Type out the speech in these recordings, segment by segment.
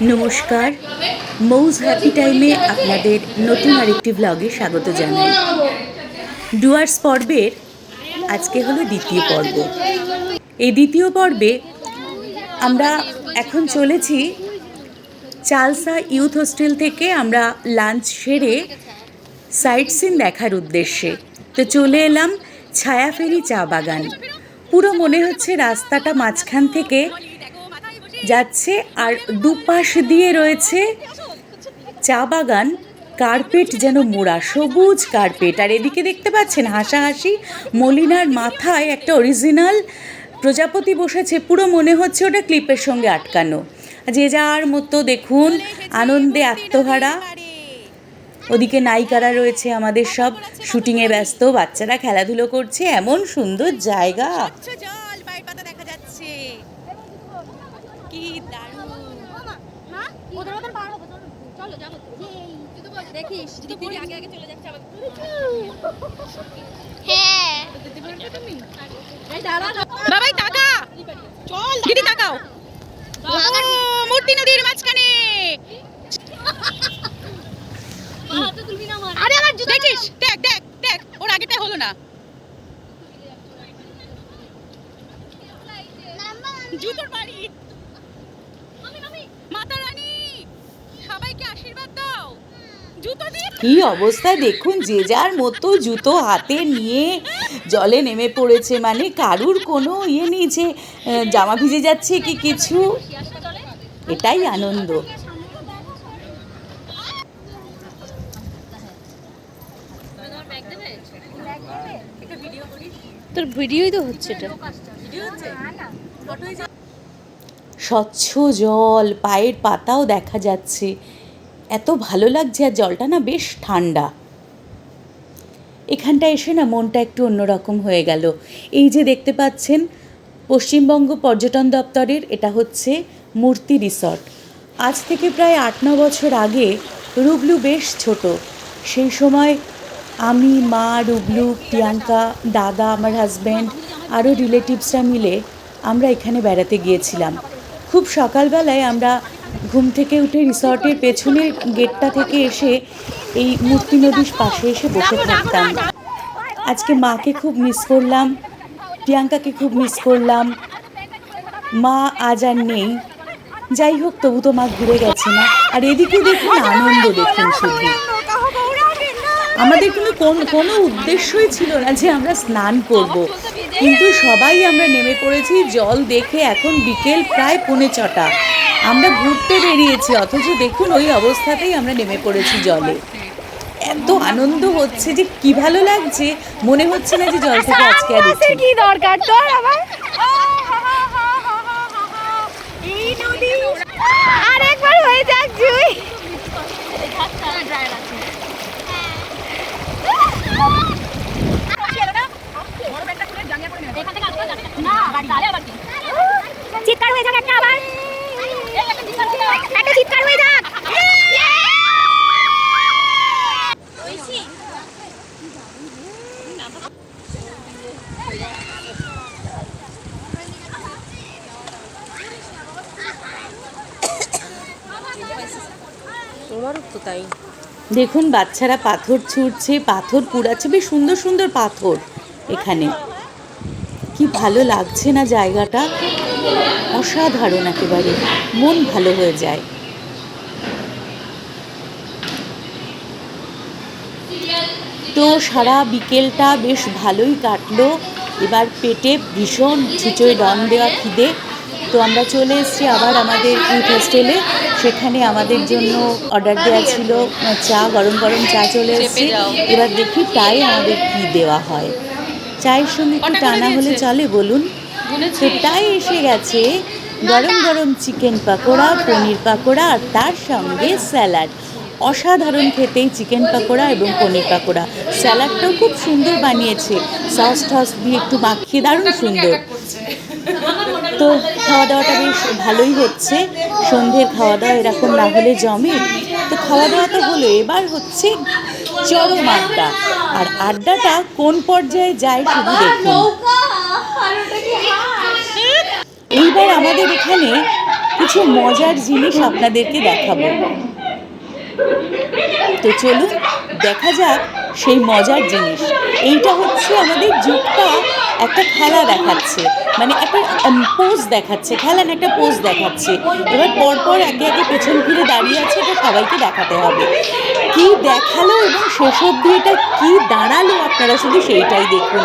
নমস্কার। মৌজ হ্যাপি টাইমে আপনাদের নতুন আরেকটি ব্লগে স্বাগত জানাই। ডুয়ার্স পর্বের আজকে হলো দ্বিতীয় পর্ব। এই দ্বিতীয় পর্বে আমরা এখন চলেছি চালসা ইউথ হোস্টেল থেকে আমরা লাঞ্চ সেরে সাইট সিন দেখার উদ্দেশ্যে। তো চলে এলাম ছায়াফেরি চা বাগান। পুরো মনে হচ্ছে রাস্তাটা মাঝখান থেকে যাচ্ছে আর দুপাশ দিয়ে রয়েছে চা বাগান। কার্পেট যেন মোড়া, সবুজ কার্পেট। আর এদিকে দেখতে পাচ্ছেন হাসাহাসি, মলিনার মাথায় একটা অরিজিনাল প্রজাপতি বসেছে, পুরো মনে হচ্ছে ওটা ক্লিপের সঙ্গে আটকানো। যে যার মতো দেখুন, আনন্দে আত্মহারা। ওদিকে নায়িকারা রয়েছে আমাদের সব। শুটিংয়ে ব্যস্ত, বাচ্চারা খেলাধুলো করছে, এমন সুন্দর জায়গা স্বচ্ছ জল পায়ের পাতা দেখা যাচ্ছে কি দারুণ ওদের ওদের পার হবে চলো যাব দেখিস দিদি আগে আগে চলে যাচ্ছে হ্যাঁ। বাবাই টাকা চল দিদি তাকাও। মূর্তি নদীর মাঝখানে। আরে আমার দেখিস দেখ দেখ দেখ ওর আগেটা হলো না। জুতোর বাড়ি মাতা রানী সবাইকে আশীর্বাদ দাও জুতো দিয়ে কি অবস্থা? দেখুন যে যার মতো জুতো হাতে নিয়ে জলে নেমে পড়েছে মানে কারুর কোনো ইয়ে নেই যে জামা ভিজে যাচ্ছে কি কিছু? এটাই আনন্দ। তোর ভিডিওই তো হচ্ছে এটা। স্বচ্ছ জল পায়ের পাতাও দেখা যাচ্ছে। এত ভালো লাগছে আর জলটা না বেশ ঠান্ডা। এখানটা এসে না মনটা একটু অন্যরকম হয়ে গেল। এই যে দেখতে পাচ্ছেন, পশ্চিমবঙ্গ পর্যটন দপ্তরের এটা হচ্ছে মূর্তি রিসর্ট। আজ থেকে প্রায় আট ন বছর আগে রুবলু বেশ ছোট। সেই সময় আমি, মা, রুবলু, প্রিয়াঙ্কা, দাদা, আমার হাজব্যান্ড আরও রিলেটিভসরা মিলে আমরা এখানে বেড়াতে গিয়েছিলাম। খুব সকালবেলায় আমরা ঘুম থেকে উঠে রিসর্টের পেছনের গেটটা থেকে এসে এই মূর্তি নদীর পাশে এসে বসে থাকতাম। আজকে মাকে খুব মিস করলাম প্রিয়াঙ্কাকে খুব মিস করলাম। মা আজ আর নেই। যাই হোক তবু তো মা ঘুরে গেছে না। আর এদিকে দেখুন আনন্দ দেখুন শুধু। আমাদের কিন্তু কোন কোনো উদ্দেশ্যই ছিল না যে আমরা স্নান করব। কিন্তু সবাই আমরা নেমে পড়েছি জল দেখে এখন বিকেল প্রায় পৌনে ছটা। আমরা ঘুরতে বেরিয়েছি অথচ দেখুন ওই অবস্থাতেই আমরা নেমে পড়েছি জলে। এত আনন্দ হচ্ছে যে কি ভালো লাগছে মনে হচ্ছে না যে জল থেকে আজকে আর কি দরকার? তোর আবার? আর একবার হয়ে যাক জুই। চিৎকার হয়ে যাক একটা আবার। যাক। দেখুন বাচ্চারা পাথর ছুঁড়ছে পাথর কুড়াচ্ছে বেশ সুন্দর সুন্দর পাথর এখানে। কি ভালো লাগছে না জায়গাটা? অসাধারণ একেবারে। মন ভালো হয়ে যায়। তো সারা বিকেলটা বেশ ভালোই কাটলো। এবার পেটে ভীষণ ছিচড়ে ডন দেওয়া খিদে। তো আমরা চলে এসেছি আবার আমাদের ইউথ হোস্টেলে সেখানে আমাদের জন্য অর্ডার দেওয়া ছিল, চা, গরম গরম চা চলে এসেছে। এবার দেখি তাই আমাদের কী দেওয়া হয়। চায়ের সঙ্গে একটু টানা হলে চলে বলুন। তো তাই এসে গেছে। গরম গরম চিকেন পাকোড়া পনির পাকোড়া আর তার সঙ্গে স্যালাড। অসাধারণ খেতেই চিকেন পাকোড়া এবং পনির পাকোড়া। স্যালাডটাও খুব সুন্দর বানিয়েছে। সস টস দিয়ে একটু মাখিয়ে দারুণ সুন্দর। তো খাওয়া দাওয়াটা বেশ ভালোই হচ্ছে। সন্ধ্যের খাওয়া দাওয়া এরকম না হলে জমে। তো খাওয়া দাওয়া তো হলো এবার হচ্ছে চরম আড্ডা। আর আড্ডাটা কোন পর্যায়ে যায় শুধু দেখুন। এইবার আমাদের এখানে কিছু মজার জিনিস আপনাদেরকে দেখাবো। তো চলুন দেখা যাক সেই মজার জিনিস। এইটা হচ্ছে আমাদের যুক্তা একটা খেলা দেখাচ্ছে মানে একটা পোজ দেখাচ্ছে খেলা না একটা পোজ দেখাচ্ছে। এবার পরপর একে একে পেছন ফিরে দাঁড়িয়ে আছে এটা সবাইকে দেখাতে হবে। কি দেখাল এবং শেষ অবধি এটা কি দাঁড়াল আপনারা শুধু সেইটাই দেখুন।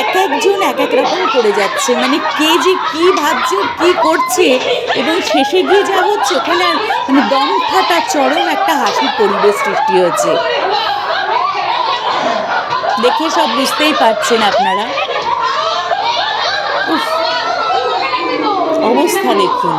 এক একজন এক এক রকম করে যাচ্ছে মানে কে যে কি ভাবছে, কি করছে, এবং শেষে গিয়ে যা হচ্ছে, ওখানে মানে দম ফাটা চরম একটা হাসির পরিবেশ সৃষ্টি হয়েছে। দেখে সব বুঝতেই পারছেন আপনারা। অবস্থা দেখুন।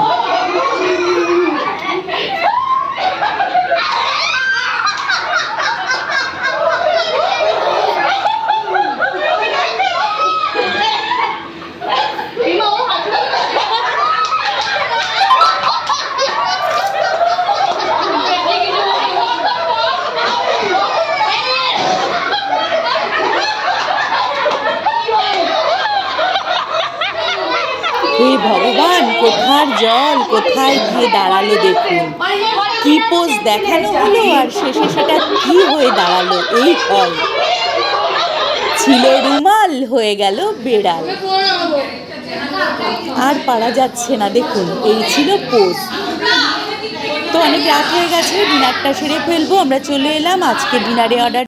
হে ভগবান, কোথার জল, কোথায় গিয়ে দাঁড়াল দেখুন। কি পোজ দেখানো হলো আর শেষে সেটা কি হয়ে দাঁড়াল এই ফল ছিল রুমাল, হয়ে গেল বেড়াল। আর পারা যাচ্ছে না, দেখুন, এই ছিল পোজ। তো অনেক রাত হয়ে গেছে, ডিনারটা সেরে ফেলব, আমরা চলে এলাম আজকে ডিনারে অর্ডার